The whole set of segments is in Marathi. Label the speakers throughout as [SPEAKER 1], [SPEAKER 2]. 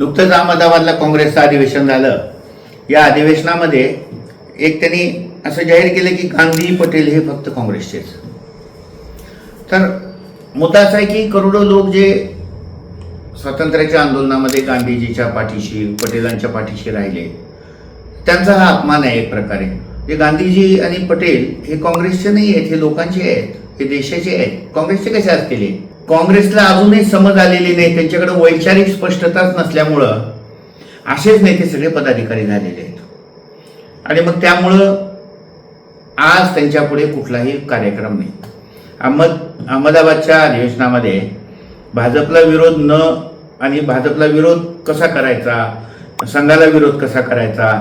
[SPEAKER 1] नुकतंच अहमदाबादला काँग्रेसचं अधिवेशन झालं. या अधिवेशनामध्ये एक त्यांनी असं जाहीर केलं की गांधी पटेल हे फक्त काँग्रेसचेच. तर मुद्दा असा आहे की करोडो लोक जे स्वातंत्र्याच्या आंदोलनामध्ये गांधीजीच्या पाठीशी पटेलांच्या पाठीशी राहिले त्यांचा हा अपमान आहे एक प्रकारे. जे गांधीजी आणि पटेल हे काँग्रेसचे नाही आहेत हे लोकांचे आहेत हे देशाचे आहेत. काँग्रेसचे कसे असतील काँग्रेसला अजूनही समज आलेली नाही त्यांच्याकडे वैचारिक स्पष्टताच नसल्यामुळं असेच नेते सगळे पदाधिकारी झालेले आहेत. आणि मग त्यामुळं आज त्यांच्यापुढे कुठलाही कार्यक्रम नाही. अहमद अहमदाबादच्या अधिवेशनामध्ये भाजपला विरोध न आणि भाजपला विरोध कसा करायचा संघाला विरोध कसा करायचा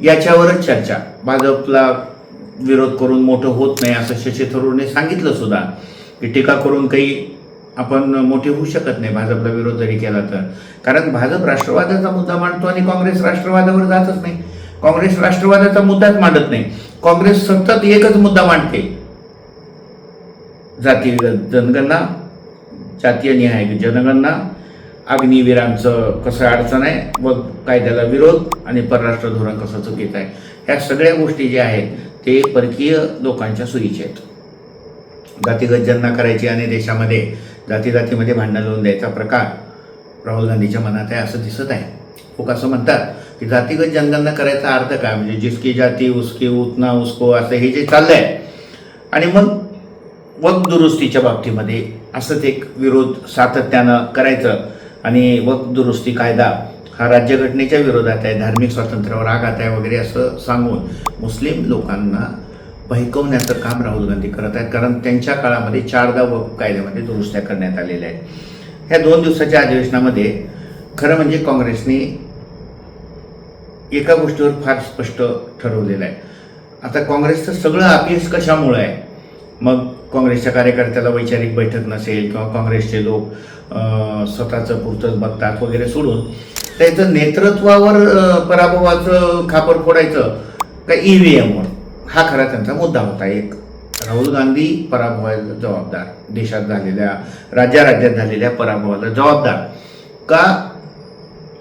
[SPEAKER 1] याच्यावरच चर्चा. भाजपला विरोध करून मोठं होत नाही असं शशी थरूरने सांगितलं सुद्धा की टीका करून काही आपण मोठे होऊ शकत नाही. भाजपला विरोध जरी केला तर. कारण भाजप राष्ट्रवादाचा मुद्दा मांडतो आणि काँग्रेस राष्ट्रवादावर जातच नाही. काँग्रेस राष्ट्रवादाचा मुद्दाच मांडत नाही. काँग्रेस सतत एकच मुद्दा मांडते. जाती जनगणना जातीय न्याय जनगणना अग्निवीरांचं कसं अडचण आहे व कायद्याला विरोध आणि परराष्ट्र धोरण कसं चुकीचं आहे. ह्या सगळ्या गोष्टी ज्या आहेत ते परकीय लोकांच्या सोयीचे आहेत. जातीगत जनना करायची आणि देशामध्ये जाती जातीमध्ये भांडण लावून द्यायचा प्रकार राहुल गांधीच्या मनात आहे असं दिसत आहे. लोक असं म्हणतात की जातीगत जनगणना करायचा अर्थ काय? म्हणजे जिसकी जाती उसकी उतना उसको असं हे जे चाललंय. आणि मग वक दुरुस्तीच्या बाबतीमध्ये असंच एक विरोध सातत्यानं करायचं. आणि वक दुरुस्ती कायदा हा राज्यघटनेच्या विरोधात आहे धार्मिक स्वातंत्र्यावर आघात आहे वगैरे असं सांगून मुस्लिम लोकांना बहिकवण्याचं काम राहुल गांधी करत आहेत. कारण त्यांच्या काळामध्ये चारदा व कायद्यामध्ये दुरुस्त्या करण्यात आलेल्या आहेत. ह्या दोन दिवसाच्या अधिवेशनामध्ये खरं म्हणजे काँग्रेसने एका गोष्टीवर फार स्पष्ट ठरवलेलं आहे. आता काँग्रेसचं सगळं अपयश कशामुळं आहे? मग काँग्रेसच्या कार्यकर्त्याला वैचारिक बैठक नसेल किंवा काँग्रेसचे लोक स्वतःचं पुरतंच बघतात वगैरे सोडून त्याचं नेतृत्वावर पराभवाचं खापर फोडायचं का ई व्ही एमवर हा खरा त्यांचा मुद्दा होता. एक राहुल गांधी पराभवाला जबाबदार. देशात झालेल्या राज्या राज्यात झालेल्या पराभवाला जबाबदार. का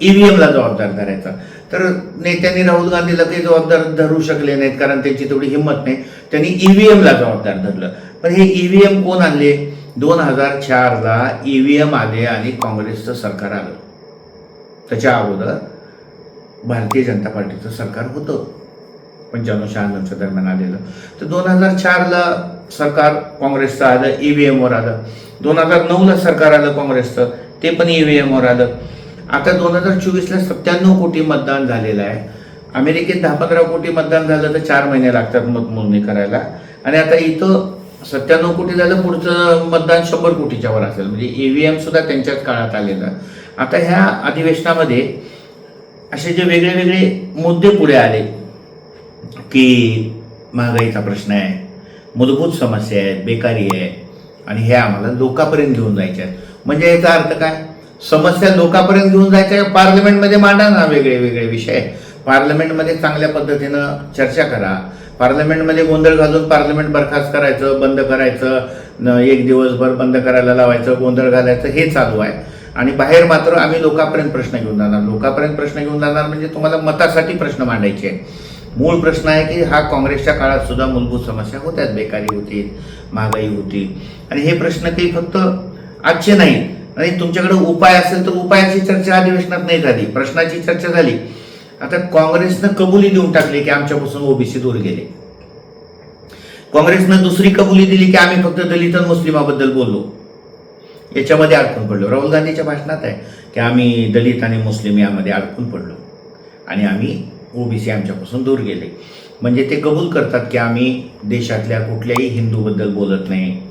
[SPEAKER 1] ई व्ही एमला जबाबदार धरायचा? तर नेत्यांनी राहुल गांधीला काही जबाबदार धरू शकले नाहीत कारण त्यांची तेवढी हिंमत नाही. त्यांनी ई व्ही एमला जबाबदार धरलं. पण हे ई व्ही एम कोण आणले? दोन हजार चारला ई व्ही एम आले आणि काँग्रेसचं सरकार आलं. त्याच्या अगोदर भारतीय जनता पार्टीचं सरकार होतं. पंच्याण्णव शहाण्णवच्या दरम्यान आलेलं. तर दोन हजार चारला सरकार काँग्रेसचं आलं ई व्ही एमवर आलं. दोन हजार नऊला सरकार आलं काँग्रेसचं ते पण ई व्ही एमवर आलं. आता दोन हजार चोवीसला सत्त्याण्णव कोटी मतदान झालेलं आहे. अमेरिकेत दहा पंधरा कोटी मतदान झालं तर चार महिने लागतात मतमोजणी करायला. आणि आता इथं सत्त्याण्णव कोटी झालं पुढचं मतदान शंभर कोटीच्या वर असेल. म्हणजे ई व्ही एमसुद्धा त्यांच्याच काळात आलेलं. आता ह्या अधिवेशनामध्ये असे जे वेगळे वेगळे मुद्दे पुढे आले. की महागाईचा प्रश्न आहे मूलभूत समस्या आहेत बेकारी आहे आणि हे आम्हाला लोकांपर्यंत घेऊन जायचे आहेत. म्हणजे याचा अर्थ काय? समस्या लोकांपर्यंत घेऊन जायच्या पार्लमेंटमध्ये मांडा ना वेगळे वेगळे विषय. पार्लमेंटमध्ये चांगल्या पद्धतीनं चर्चा करा. पार्लमेंटमध्ये गोंधळ घालून पार्लमेंट बरखास्त करायचं बंद करायचं न एक दिवसभर बंद करायला लावायचं गोंधळ घालायचं हे चालू आहे. आणि बाहेर मात्र आम्ही लोकांपर्यंत प्रश्न घेऊन जाणार. लोकांपर्यंत प्रश्न घेऊन जाणार म्हणजे तुम्हाला मतासाठी प्रश्न मांडायचे आहे मूळ प्रश्न आहे की हा काँग्रेसच्या काळात सुद्धा मूलभूत समस्या होत्यात बेकारी होती महागाई होती. आणि हे प्रश्न काही फक्त आजचे नाही. आणि तुमच्याकडे उपाय असेल तर उपायाची चर्चा अधिवेशनात नाही झाली. प्रश्नाची चर्चा झाली. आता काँग्रेसनं कबुली देऊन टाकली की आमच्यापासून ओबीसी दूर गेले. काँग्रेसनं दुसरी कबुली दिली की आम्ही फक्त दलित आणि मुस्लिमाबद्दल बोललो. याच्यामध्ये अडकून पडलो. राहुल गांधीच्या भाषणात आहे की आम्ही दलित आणि मुस्लिम यामध्ये अडकून पडलो. आणि आम्ही ओबीसी आमच्यापासून दूर गेले. म्हणजे ते कबूल करतात की आम्ही देशातल्या कुठल्याही हिंदूबद्दल बोलत नाही.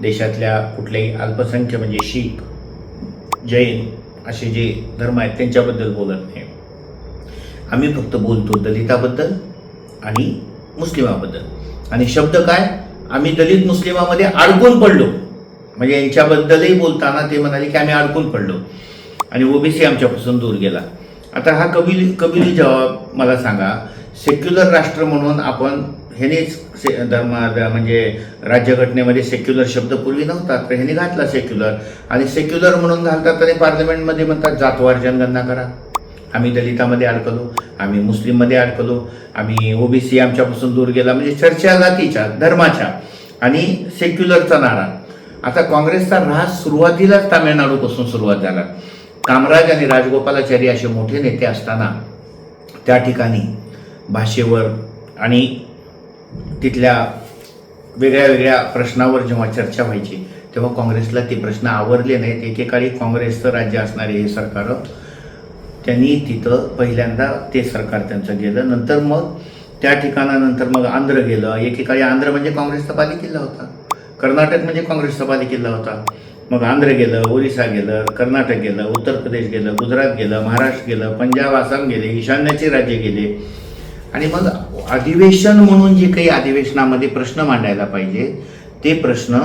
[SPEAKER 1] देशातल्या कुठल्याही अल्पसंख्य म्हणजे शीख जैन असे जे धर्म आहेत त्यांच्याबद्दल बोलत नाही. आम्ही फक्त बोलतो दलिताबद्दल आणि मुस्लिमाबद्दल. आणि शब्द काय? आम्ही दलित मुस्लिमामध्ये अडकून पडलो. म्हणजे यांच्याबद्दलही बोलताना ते म्हणाले की आम्ही अडकून पडलो. आणि ओबीसी आमच्यापासून दूर गेला. आता हा कबिली कबिली जवाब मला सांगा. सेक्युलर राष्ट्र म्हणून आपण ह्यानेच से धर्म म्हणजे राज्यघटनेमध्ये सेक्युलर शब्द पूर्वी नव्हता तर ह्याने घातला सेक्युलर आणि सेक्युलर म्हणून घालतात आणि पार्लमेंटमध्ये म्हणतात जातवार जनगणना करा. आम्ही दलितामध्ये अडकलो आम्ही मुस्लिममध्ये अडकलो आम्ही ओबीसी आमच्यापासून दूर गेला म्हणजे चर्चा जातीच्या धर्माच्या आणि सेक्युलरचा नारा. आता काँग्रेसचा ऱ्हास सुरुवातीलाच तामिळनाडूपासून सुरुवात झाला. कामराज आणि राजगोपालाचारी असे मोठे नेते असताना त्या ठिकाणी भाषेवर आणि तिथल्या वेगळ्या वेगळ्या प्रश्नावर जेव्हा चर्चा व्हायची तेव्हा काँग्रेसला ते प्रश्न आवरले नाहीत. एकेकाळी काँग्रेसचं राज्य असणारे हे सरकार त्यांनी तिथं पहिल्यांदा ते सरकार त्यांचं गेलं. नंतर मग त्या ठिकाणानंतर मग आंध्र गेलं. एकेकाळी आंध्र म्हणजे काँग्रेसचा बालेकिल्ला होता. कर्नाटक म्हणजे काँग्रेसचा बालेकिल्ला होता. मग आंध्र गेलं ओरिसा गेलं कर्नाटक गेलं उत्तर प्रदेश गेलं गुजरात गेलं महाराष्ट्र गेलं पंजाब आसाम गेले ईशान्याचे राज्य गेले. आणि मग अधिवेशन म्हणून जे काही अधिवेशनामध्ये प्रश्न मांडायला पाहिजे ते प्रश्न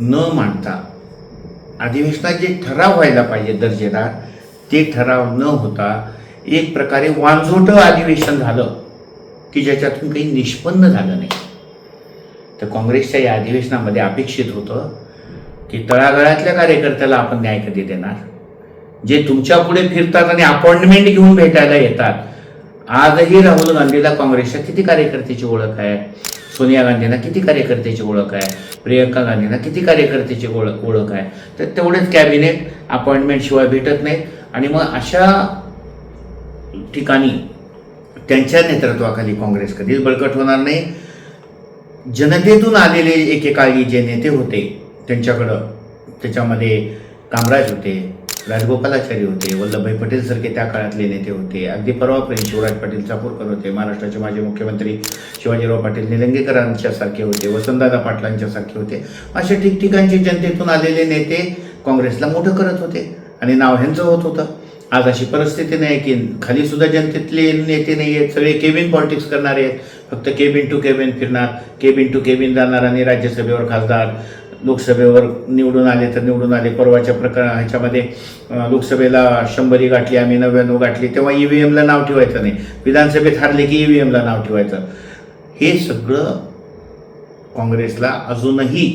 [SPEAKER 1] न मांडता अधिवेशनात जे ठराव व्हायला पाहिजे दर्जेदार ते ठराव न होता एक प्रकारे वांझोटं अधिवेशन झालं की ज्याच्यातून काही निष्पन्न झालं नाही. तर काँग्रेसच्या या अधिवेशनामध्ये अपेक्षित होतं की तळागाळातल्या कार्यकर्त्याला आपण न्याय कधी देणार? जे तुमच्यापुढे फिरतात आणि अपॉइंटमेंट घेऊन भेटायला येतात. आजही राहुल गांधीला काँग्रेसच्या किती कार्यकर्त्याची ओळख आहे? सोनिया गांधींना किती कार्यकर्त्याची ओळख आहे? प्रियंका गांधींना किती कार्यकर्त्याची ओळख ओळख आहे? तर तेवढेच कॅबिनेट अपॉइंटमेंट शिवाय भेटत नाही. आणि मग अशा ठिकाणी त्यांच्या नेतृत्वाखाली काँग्रेस कधीच बळकट होणार नाही. जनतेतून आलेले एकेकाळी जे नेते होते त्यांच्याकडं त्याच्यामध्ये कामराज होते राजगोपालाचारी होते वल्लभभाई पटेल सारखे त्या काळातले नेते होते. अगदी परवापर्यंत शिवराज पाटील चापूरकर होते महाराष्ट्राचे माजी मुख्यमंत्री शिवाजीराव पाटील निलंगेकरांच्या सारखे होते वसंतदादा पाटलांच्या सारखे होते. असे ठिकठिकाणचे जनतेतून आलेले नेते काँग्रेसला मोठं करत होते आणि नाव ह्यांचं होत होतं. आज अशी परिस्थिती नाही की खाली सुद्धा जनतेतले नेते नाही आहेत सगळे केबिन पॉलिटिक्स करणारे आहेत. फक्त केबिन टू केबिन फिरणार केबिन टू केबिन जाणार आणि राज्यसभेवर खासदार लोकसभेवर निवडून आले तर निवडून आले. परवाच्या प्रकार ह्याच्यामध्ये लोकसभेला शंभरी गाठली आम्ही नव्याण्णव गाठली तेव्हा ई व्ही एमला नाव ठेवायचं नाही. विधानसभेत हारले की ई व्ही एमला नाव ठेवायचं. हे सगळं काँग्रेसला अजूनही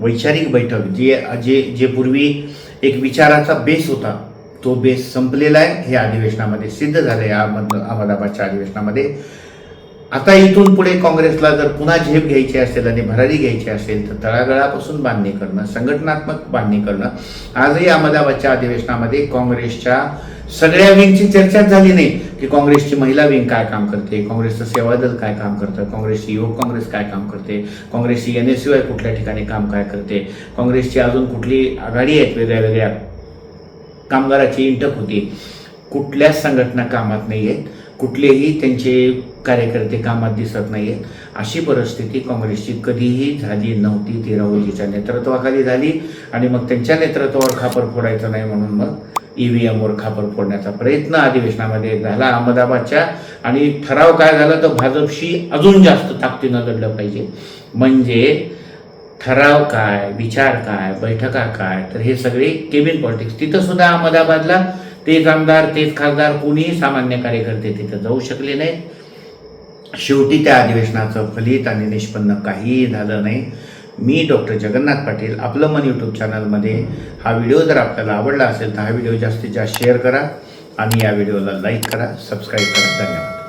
[SPEAKER 1] वैचारिक बैठक जे जे जे पूर्वी एक विचाराचा बेस होता तो बेस संपलेला आहे. हे अधिवेशनामध्ये सिद्ध झालं आहे. अहमद अहमदाबादच्या अधिवेशनामध्ये आता इथून पुढे काँग्रेसला जर पुन्हा झेप घ्यायची असेल आणि भरारी घ्यायची असेल तर तळागळापासून बांधणी करणं संघटनात्मक बांधणी करणं. आजही अहमदाबादच्या अधिवेशनामध्ये काँग्रेसच्या सगळ्या विंगची चर्चाच झाली नाही की काँग्रेसची महिला विंग काय काम करते काँग्रेसचं सेवा दल काय काम करतं काँग्रेसची युवक काँग्रेस काय काम करते काँग्रेसची एन एस यू आय कुठल्या ठिकाणी काम काय करते काँग्रेसची अजून कुठली आघाडी आहेत वेगळ्या वेगळ्या कामगाराची इंटक होती. कुठल्याच संघटना कामात नाही आहेत कुठलेही त्यांचे कार्यकर्ते कामात दिसत नाही आहेत अशी परिस्थिती काँग्रेसची कधीही झाली नव्हती. ती राहुलजीच्या नेतृत्वाखाली झाली आणि मग त्यांच्या नेतृत्वावर खापर फोडायचं नाही म्हणून मग ई व्ही एमवर खापर फोडण्याचा प्रयत्न अधिवेशनामध्ये झाला अहमदाबादच्या. आणि ठराव काय झाला तर भाजपशी अजून जास्त ताकदीनं लढलं पाहिजे. म्हणजे ठराव काय विचार काय बैठका काय तर हे सगळे केबिन पॉलिटिक्स. तिथं सुद्धा अहमदाबादला तेच आमदार तेच खासदार कोणीही सामान्य कार्यकर्ते तिथं जाऊ शकले नाहीत. शेवटी त्या अधिवेशनाचं फलित आणि निष्पन्न काहीही झालं नाही. मी डॉक्टर जगन्नाथ पाटील आपलं मन यूट्यूब चॅनलमध्ये हा व्हिडिओ जर आपल्याला आवडला असेल तर हा व्हिडिओ जास्तीत जास्त शेअर करा आणि या व्हिडिओला लाईक करा सबस्क्राईब करा. धन्यवाद.